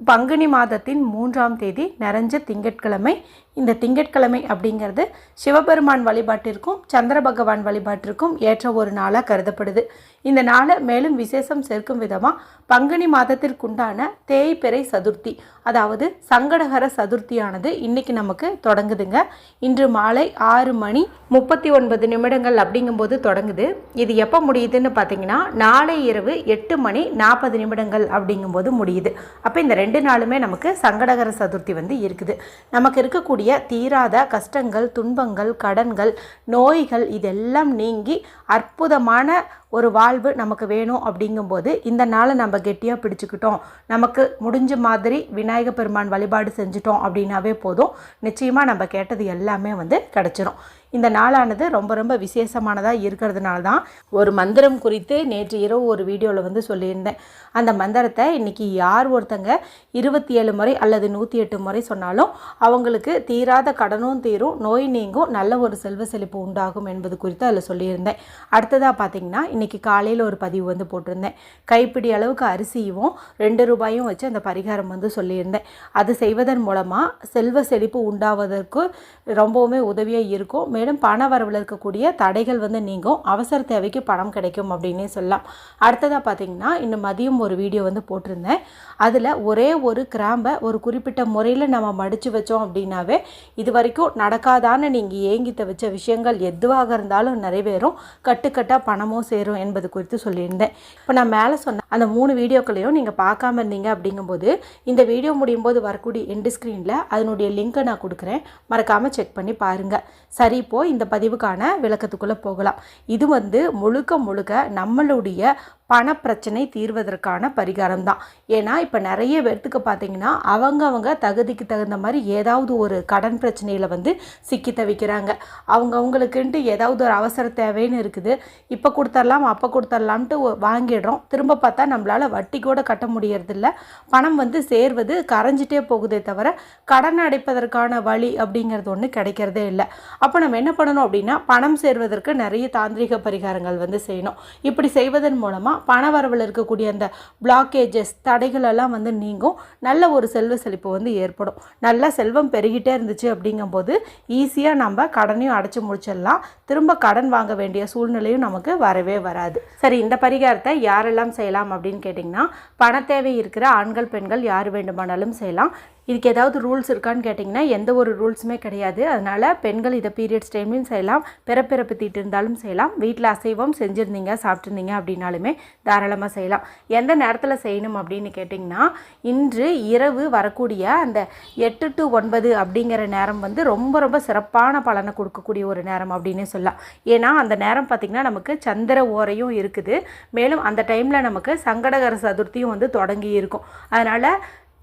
பங்குனி மாதத்தின் மூன்றாம் தேதி நிறைஞ்ச திங்கட்கிழமை. இந்த திங்கட்கிழமை அப்படிங்கிறது சிவபெருமான் வழிபாட்டிற்கும் சந்திர பகவான் வழிபாட்டிற்கும் ஏற்ற ஒரு நாளாக கருதப்படுது. இந்த நாளை மேலும் விசேஷம் சேர்க்கும் விதமாக பங்குனி மாதத்திற்குண்டான தேய்பிறை சதுர்த்தி அதாவது சங்கடகர சதுர்த்தியானது இன்னைக்கு நமக்கு தொடங்குதுங்க. இன்று மாலை ஆறு மணி முப்பத்தி ஒன்பது நிமிடங்கள் அப்படிங்கும்போது தொடங்குது. இது எப்போ முடியுதுன்னு பார்த்தீங்கன்னா நாளை இரவு எட்டு மணி நாற்பது நிமிடங்கள் அப்படிங்கும்போது முடியுது. அப்போ இந்த ரெண்டு நாளுமே நமக்கு சங்கடகர சதுர்த்தி வந்து இருக்குது. நமக்கு இருக்கக்கூடிய தீராத கஷ்டங்கள் துன்பங்கள் கடன்கள் நோய்கள் இதெல்லாம் நீங்கி அற்புதமான ஒரு வாழ்வு நமக்கு வேணும் அப்படிங்கும்போது இந்த நாளை நம்ம கெட்டியாக பிடிச்சிக்கிட்டோம். நமக்கு முடிஞ்ச மாதிரி விநாயக பெருமான் வழிபாடு செஞ்சுட்டோம் அப்படின்னாவே போதும். நிச்சயமாக நம்ம கேட்டது எல்லாமே வந்து கிடச்சிரும். இந்த நாளானது ரொம்ப ரொம்ப விசேஷமானதாக இருக்கிறதுனால தான் ஒரு மந்திரம் குறித்து நேற்று இரவு ஒரு வீடியோவில் வந்து சொல்லியிருந்தேன். அந்த மந்திரத்தை இன்றைக்கி யார் ஒருத்தங்க இருபத்தி ஏழு முறை அல்லது நூற்றி எட்டு முறை சொன்னாலும் அவங்களுக்கு தீராத கடனும் தீரும் நோய் நீங்கும் நல்ல ஒரு செல்வ செழிப்பு உண்டாகும் என்பது குறித்து அதில் சொல்லியிருந்தேன். அடுத்ததாக பார்த்தீங்கன்னா இன்றைக்கி காலையில் ஒரு பதிவு வந்து போட்டிருந்தேன். கைப்பிடி அளவுக்கு அரிசியும் ரெண்டு ரூபாயும் வச்சு அந்த பரிகாரம் வந்து சொல்லியிருந்தேன். அது செய்வதன் மூலமாக செல்வ செழிப்பு உண்டாவதற்கு ரொம்பவுமே உதவியாக இருக்கும். மேலும் பண வரவில் இருக்கக்கூடிய தடைகள் வந்து நீங்கும். அவசர தேவைக்கு பணம் கிடைக்கும் அப்படின்னே சொல்லலாம். அடுத்ததாக பார்த்தீங்கன்னா இன்னும் மதியம் ஒரு வீடியோ வந்து போட்டிருந்தேன். அதில் ஒரே ஒரு கிராம்பை ஒரு குறிப்பிட்ட முறையில் நம்ம மடித்து வச்சோம் அப்படின்னாவே இது வரைக்கும் நடக்காதான்னு நீங்கள் ஏங்கி தவிச்ச விஷயங்கள் எதுவாக இருந்தாலும் நிறைவேறும். கட்டுக்கட்டாக பணமும் சேரும் என்பது குறித்து சொல்லியிருந்தேன். இப்போ நான் மேலே சொன்ன அந்த மூணு வீடியோக்களையும் நீங்கள் பார்க்காம இருந்தீங்க அப்படிங்கும்போது இந்த வீடியோ முடியும் போது வரக்கூடிய எண்டு ஸ்க்ரீனில் அதனுடைய லிங்க்கை நான் கொடுக்குறேன். மறக்காமல் செக் பண்ணி பாருங்கள் சரி இப்போ இந்த பதிவுக்கான விளக்கத்துக்குள்ளே போகலாம். இது வந்து முழுக்க முழுக்க நம்மளுடைய பணப்பிரச்சனை தீர்வதற்கான பரிகாரம் தான் ஏன்னா இப்போ நிறைய பேர்த்துக்கு பார்த்தீங்கன்னா அவங்க அவங்க தகுதிக்கு தகுந்த மாதிரி ஏதாவது ஒரு கடன் பிரச்சனையில் வந்து சிக்கி தவிக்கிறாங்க. அவங்க அவங்களுக்குன்ட்டு ஏதாவது ஒரு அவசர தேவைன்னு இருக்குது. இப்போ கொடுத்துடலாம் அப்போ கொடுத்துர்லாம்ட்டு வாங்கிடுறோம். திரும்ப பார்த்தா நம்மளால் வட்டி கூட கட்ட முடியறதில்ல. பணம் வந்து சேர்வது கரைஞ்சிட்டே போகுதே தவிர கடன் அடைப்பதற்கான வழி அப்படிங்கிறது ஒன்று கிடைக்கிறதே இல்லை. அப்போ நம்ம என்ன பண்ணணும் அப்படின்னா பணம் சேர்வதற்கு நிறைய தாந்திரிக பரிகாரங்கள் வந்து செய்யணும். இப்படி செய்வதன் மூலமாக பண வரவில் இருக்கக்கூடிய அந்த பிளாக்கேஜஸ் தடைகளெல்லாம் வந்து நீங்கும். நல்ல ஒரு செல்வ செழிப்பு வந்து ஏற்படும். நல்ல செல்வம் பெருகிட்டே இருந்துச்சு அப்படிங்கும்போது ஈஸியாக நம்ம கடனையும் அடைச்சி முடிச்சிடலாம். திரும்ப கடன் வாங்க வேண்டிய சூழ்நிலையும் நமக்கு வரவே வராது. சரி இந்த பரிகாரத்தை யாரெல்லாம் செய்யலாம் அப்படின்னு கேட்டிங்கன்னா பண தேவை இருக்கிற ஆண்கள் பெண்கள் யார் வேண்டுமானாலும் செய்யலாம். இதுக்கு ஏதாவது ரூல்ஸ் இருக்கான்னு கேட்டிங்கன்னா எந்த ஒரு ரூல்ஸுமே கிடையாது. அதனால் பெண்கள் இதை பீரியட்ஸ் டைம்லையும் செய்யலாம். பிறப்பிறப்பு தீட்டு இருந்தாலும் செய்யலாம். வீட்டில் அசைவம் செஞ்சுருந்தீங்க சாப்பிட்ருந்தீங்க அப்படின்னாலுமே தாராளமாக செய்யலாம். எந்த நேரத்தில் செய்யணும் அப்படின்னு கேட்டிங்கன்னா இன்று இரவு வரக்கூடிய அந்த எட்டு டு ஒன்பது அப்படிங்கிற நேரம் வந்து ரொம்ப ரொம்ப சிறப்பான பலனை கொடுக்கக்கூடிய ஒரு நேரம் அப்படின்னு சொல்லலாம். ஏன்னா அந்த நேரம் பார்த்திங்கன்னா நமக்கு சந்திர ஓரையும் இருக்குது. மேலும் அந்த டைமில் நமக்கு சங்கடகர சதுர்த்தியும் வந்து தொடங்கி இருக்கும். அதனால்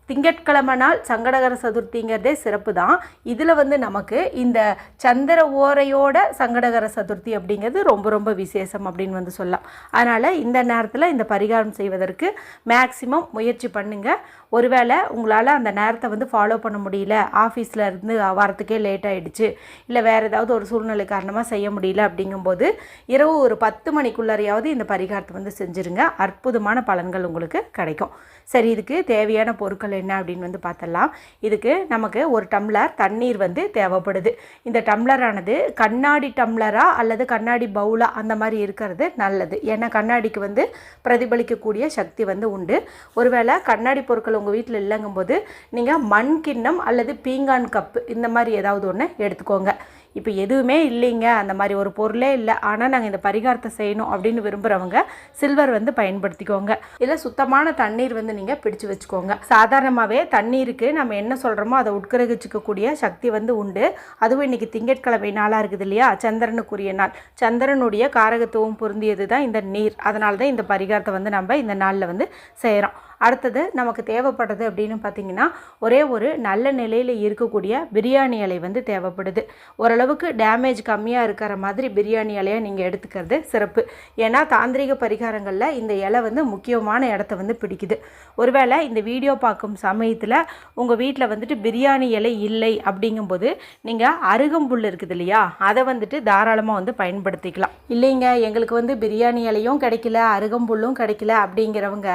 திங்கட்கிழமை நாள் சங்கடகர சதுர்த்திங்கிறதே சிறப்பு தான் இதில் வந்து நமக்கு இந்த சந்திர ஓரையோட சங்கடகர சதுர்த்தி அப்படிங்கிறது ரொம்ப ரொம்ப விசேஷம் அப்படின்னு வந்து சொல்லலாம். அதனால் இந்த நேரத்தில் இந்த பரிகாரம் செய்வதற்கு மேக்சிமம் முயற்சி பண்ணுங்கள் ஒருவேளை உங்களால் அந்த நேரத்தை வந்து ஃபாலோ பண்ண முடியல ஆஃபீஸில் இருந்து வரத்துக்கே லேட் ஆகிடுச்சு இல்லை வேறு ஏதாவது ஒரு சூழ்நிலை காரணமாக செய்ய முடியல அப்படிங்கும்போது இரவு ஒரு பத்து மணிக்குள்ளாரையாவது இந்த பரிகாரத்தை வந்து செஞ்சுருங்க. அற்புதமான பலன்கள் உங்களுக்கு கிடைக்கும். சரி இதுக்கு தேவையான பொருட்கள் என்ன அப்படின்னு வந்து பார்த்தலாம். இதுக்கு நமக்கு ஒரு டம்ளர் தண்ணீர் வந்து தேவைப்படுது. இந்த டம்ளரானது கண்ணாடி டம்ளரா அல்லது கண்ணாடி பவுலா அந்த மாதிரி இருக்கிறது நல்லது. ஏன்னா கண்ணாடிக்கு வந்து பிரதிபலிக்கக்கூடிய சக்தி வந்து உண்டு. ஒருவேளை கண்ணாடி பொருட்கள் உங்கள் வீட்டில் இல்லைங்கும்போது நீங்கள் மண் கிண்ணம் அல்லது பீங்கான் கப்பு இந்த மாதிரி ஏதாவது ஒன்று எடுத்துக்கோங்க. இப்போ எதுவுமே இல்லைங்க. அந்த மாதிரி ஒரு பொருளே இல்லை. ஆனால் நாங்கள் இந்த பரிகாரத்தை செய்யணும் அப்படின்னு விரும்புகிறவங்க சில்வர் வந்து பயன்படுத்திக்கோங்க. இல்லை சுத்தமான தண்ணீர் வந்து நீங்கள் பிடிச்சு வச்சுக்கோங்க. சாதாரணமாகவே தண்ணீருக்கு நம்ம என்ன சொல்கிறோமோ அதை உட்கிரகிச்சிக்கக்கூடிய சக்தி வந்து உண்டு. அதுவும் இன்றைக்கி திங்கட்கிழமை நாளாக இருக்குது இல்லையா? சந்திரனுக்குரிய நாள். சந்திரனுடைய காரகத்துவம் பொருந்தியது தான் இந்த நீர். அதனால தான் இந்த பரிகாரத்தை வந்து நம்ம இந்த நாளில் வந்து செய்கிறோம் அடுத்தது நமக்கு தேவைப்படுறது அப்படின்னு பார்த்தீங்கன்னா ஒரே ஒரு நல்ல நிலையில் இருக்கக்கூடிய பிரியாணி இலை வந்து தேவைப்படுது. ஓரளவுக்கு டேமேஜ் கம்மியாக இருக்கிற மாதிரி பிரியாணி இலையை நீங்கள் எடுத்துக்கிறது சிறப்பு. ஏன்னா தாந்திரிக பரிகாரங்களில் இந்த இலை வந்து முக்கியமான இடத்த வந்து பிடிக்குது. ஒருவேளை இந்த வீடியோ பார்க்கும் சமயத்தில் உங்கள் வீட்டில் வந்துட்டு பிரியாணி இலை இல்லை அப்படிங்கும்போது நீங்கள் அருகம்புல் இருக்குது இல்லையா அதை வந்துட்டு தாராளமாக வந்து பயன்படுத்திக்கலாம். இல்லைங்க எங்களுக்கு வந்து பிரியாணி இலையும் கிடைக்கல அருகம்புல்லும் கிடைக்கல அப்படிங்கிறவங்க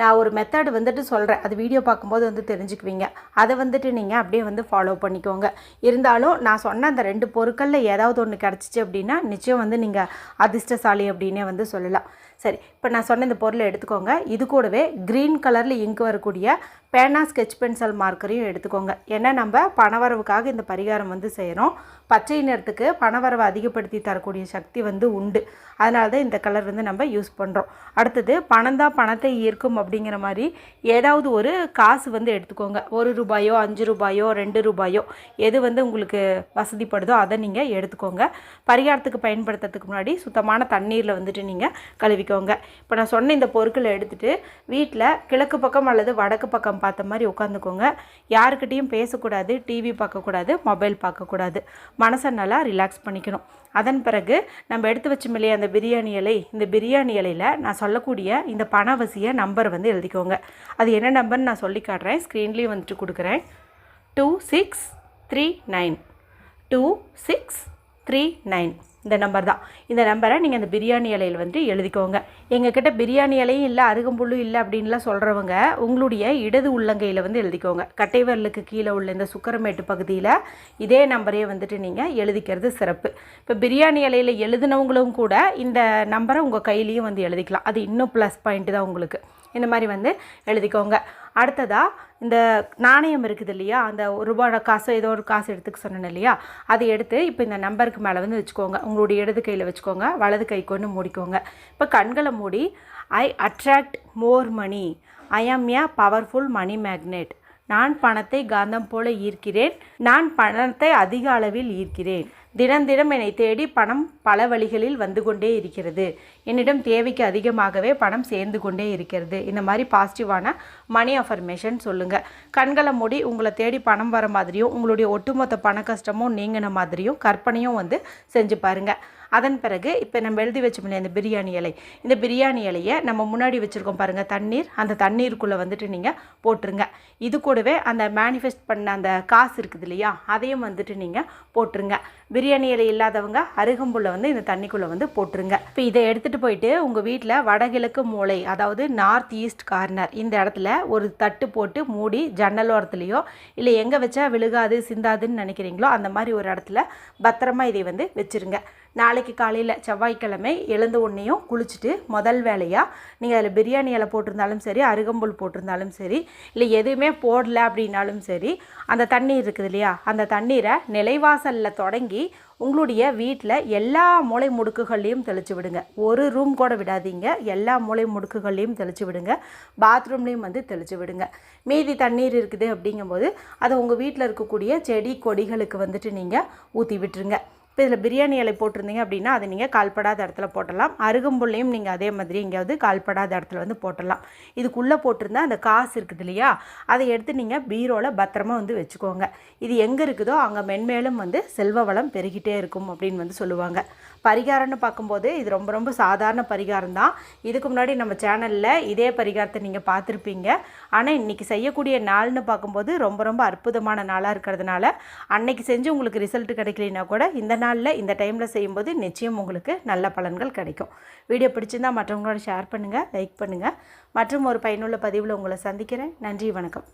நான் ஒரு மெத்தட் வந்துட்டு சொல்கிறேன் அது வீடியோ பார்க்கும்போது வந்து தெரிஞ்சுக்குவீங்க. அதை வந்துட்டு நீங்கள் அப்படியே வந்து ஃபாலோ பண்ணிக்கோங்க. இருந்தாலும் நான் சொன்ன அந்த ரெண்டு பொருட்களில் ஏதாவது ஒன்று கிடச்சிச்சு அப்படின்னா நிச்சயம் வந்து நீங்கள் அதிர்ஷ்டசாலி அப்படின்னே வந்து சொல்லலாம். சரி இப்போ நான் சொன்ன இந்த பொருளை எடுத்துக்கோங்க. இது கூடவே க்ரீன் கலரில் இங்கு வரக்கூடிய பேனா ஸ்கெச் பென்சில் மார்க்கரையும் எடுத்துக்கோங்க. ஏன்னா நம்ம பணவரவுக்காக இந்த பரிகாரம் வந்து செய்கிறோம் பச்சை நிறத்துக்கு பணவரவை அதிகப்படுத்தி தரக்கூடிய சக்தி வந்து உண்டு. அதனால தான் இந்த கலர் வந்து நம்ம யூஸ் பண்ணுறோம் அடுத்தது பணம் தான் பணத்தை ஈர்க்கும் அப்படிங்கிற மாதிரி ஏதாவது ஒரு காசு வந்து எடுத்துக்கோங்க. ஒரு ரூபாயோ அஞ்சு ரூபாயோ ரெண்டு ரூபாயோ எது வந்து உங்களுக்கு வசதிப்படுதோ அதை நீங்கள் எடுத்துக்கோங்க. பரிகாரத்துக்கு பயன்படுத்துறதுக்கு முன்னாடி சுத்தமான தண்ணீரில் வந்துட்டு நீங்கள் கழுவிக்கோங்க இப்போ நான் சொன்ன இந்த பொருட்களை எடுத்துகிட்டு வீட்டில் கிழக்கு பக்கம் அல்லது வடக்கு பக்கம் பார்த்த மாதிரி உட்காந்துக்கோங்க. யாருக்கிட்டேயும் பேசக்கூடாது டிவி பார்க்கக்கூடாது மொபைல் பார்க்கக்கூடாது. மனசை நல்லா ரிலாக்ஸ் பண்ணிக்கணும். அதன் பிறகு நம்ம எடுத்து வச்சோம் இல்லையா அந்த பிரியாணி இலை. இந்த பிரியாணி இலையில் நான் சொல்லக்கூடிய இந்த பணவசிய நம்பர் வந்து எழுதிக்கோங்க. அது என்ன நம்பர்னு நான் சொல்லி காட்டுறேன். ஸ்க்ரீன்லேயும் வந்துட்டு கொடுக்குறேன். Two six three nine two six three nine இந்த நம்பர் தான். இந்த நம்பரை நீங்கள் அந்த பிரியாணி இலையில் வந்து எழுதிக்கோங்க. எங்ககிட்ட பிரியாணி இலையும் இல்லை அருகம்புல்லும் இல்லை அப்படின்லாம் சொல்கிறவங்க உங்களுடைய இடது உள்ளங்கையில் வந்து எழுதிக்கோங்க. கட்டை விரலுக்கு கீழே உள்ள இந்த சுக்கரமேட்டு பகுதியில் இதே நம்பரையே வந்துட்டு நீங்கள் எழுதிக்கிறது சிறப்பு. இப்போ பிரியாணி இலையில் எழுதினவங்களும் கூட இந்த நம்பரை உங்கள் கையிலையும் வந்து எழுதிக்கலாம். அது இன்னும் ப்ளஸ் பாயிண்ட் தான் உங்களுக்கு. இந்த மாதிரி வந்து எழுதிக்கோங்க. அடுத்ததாக இந்த நாணயம் இருக்குது இல்லையா அந்த ஒரு ரூபாய் காசு ஏதோ ஒரு காசு எடுத்துக்க சொன்னேன் இல்லையா அதை எடுத்து இப்போ இந்த நம்பருக்கு மேலே வந்து வச்சுக்கோங்க. உங்களுடைய இடது கையில் வச்சுக்கோங்க வலது கை கொண்டு மூடிக்கோங்க. இப்போ கண்களை மூடி ஐ அட்ராக்ட் மோர் மணி ஐ ஆம் ஏ பவர்ஃபுல் மணி மேக்னெட் நான் பணத்தை காந்தம் போல ஈர்க்கிறேன். நான் பணத்தை அதிக அளவில் ஈர்க்கிறேன். தினம் தினம் என்னை தேடி பணம் பல வழிகளில் வந்து கொண்டே இருக்கிறது. என்னிடம் தேவைக்கு அதிகமாகவே பணம் சேர்ந்து கொண்டே இருக்கிறது. இந்த மாதிரி பாசிட்டிவான மணி அஃபர்மேஷன் சொல்லுங்கள் கண்களை மூடி உங்களை தேடி பணம் வர மாதிரியும் உங்களுடைய ஒட்டுமொத்த பண கஷ்டமும் நீங்கின மாதிரியும் கற்பனையும் வந்து செஞ்சு பாருங்கள் அதன் பிறகு இப்போ நம்ம எழுதி வச்சோம் இந்த பிரியாணி இலை. இந்த பிரியாணி இலையை நம்ம முன்னாடி வச்சுருக்கோம் பாருங்கள் தண்ணீர். அந்த தண்ணீருக்குள்ளே வந்துட்டு நீங்கள் போட்டுருங்க. இது கூடவே அந்த மேனிஃபெஸ்ட் பண்ண அந்த காசு இருக்குது இல்லையா அதையும் வந்துட்டு நீங்கள் போட்டுருங்க. பிரியாணி இலை இல்லாதவங்க அருகம்புல்லை வந்து இந்த தண்ணிக்குள்ளே வந்து போட்டுருங்க. இப்போ இதை எடுத்துகிட்டு போயிட்டு உங்கள் வீட்டில் வடகிழக்கு மூளை அதாவது நார்த் ஈஸ்ட் கார்னர் இந்த இடத்துல ஒரு தட்டு போட்டு மூடி ஜன்னலோரத்துலேயோ இல்லை எங்கே வச்சா விழுகாது சிந்தாதுன்னு நினைக்கிறீங்களோ அந்த மாதிரி ஒரு இடத்துல பத்திரமா இதை வந்து வச்சுருங்க. நாளைக்கு காலையில் செவ்வாய்க்கிழமை எழுந்த உடனேயும் குளிச்சுட்டு முதல் வேலையாக நீங்கள் அதில் பிரியாணி இலை போட்டிருந்தாலும் சரி அருகம்புல் போட்டிருந்தாலும் சரி இல்லை எதுவுமே போடல அப்படின்னாலும் சரி அந்த தண்ணீர் இருக்குது இல்லையா? அந்த தண்ணீரை நிலைவாசலில் தொடங்கி உங்களுடைய வீட்டில் எல்லா மூளை முடுக்குகள்லையும் தெளித்து விடுங்க. ஒரு ரூம் கூட விடாதீங்க. எல்லா மூளை முடுக்குகள்லையும் தெளித்து விடுங்க. பாத்ரூம்லேயும் வந்து தெளித்து விடுங்க. மீதி தண்ணீர் இருக்குது அப்படிங்கும்போது அதை உங்கள் வீட்டில் இருக்கக்கூடிய செடி கொடிகளுக்கு வந்துட்டு நீங்கள் ஊற்றி விட்டுருங்க. இப்போ இதில் பிரியாணி இலை போட்டிருந்தீங்க அப்படின்னா அதை நீங்கள் கால்படாத இடத்துல போட்டலாம். அருகம்புள்ளையும் நீங்கள் அதே மாதிரி எங்கேயாவது கால்படாத இடத்துல வந்து போட்டலாம். இதுக்குள்ளே போட்டிருந்தா அந்த காசு இருக்குது இல்லையா? அதை எடுத்து நீங்கள் பீரோவில் பத்திரமா வந்து வச்சுக்கோங்க. இது எங்கே இருக்குதோ அங்கே மென்மேலும் வந்து செல்வ வளம் பெருகிட்டே இருக்கும் அப்படின்னு வந்து சொல்லுவாங்க. பரிகாரம்னு பார்க்கும்போது இது ரொம்ப ரொம்ப சாதாரண பரிகாரம் தான். இதுக்கு முன்னாடி நம்ம சேனலில் இதே பரிகாரத்தை நீங்கள் பார்த்துருப்பீங்க. ஆனால் இன்றைக்கி செய்யக்கூடிய நாள்னு பார்க்கும்போது ரொம்ப ரொம்ப அற்புதமான நாளாக இருக்கிறதுனால அன்னைக்கு செஞ்சு உங்களுக்கு ரிசல்ட் கிடைக்கலனா கூட இந்த நாள் நாளில் இந்த டைமில் செய்யும்போது நிச்சயம் உங்களுக்கு நல்ல பலன்கள் கிடைக்கும். வீடியோ பிடிச்சிருந்தால் மற்றவங்களோட ஷேர் பண்ணுங்கள் லைக் பண்ணுங்கள் மற்றும் ஒரு பயனுள்ள பதிவில் உங்களை சந்திக்கிறேன். நன்றி வணக்கம்.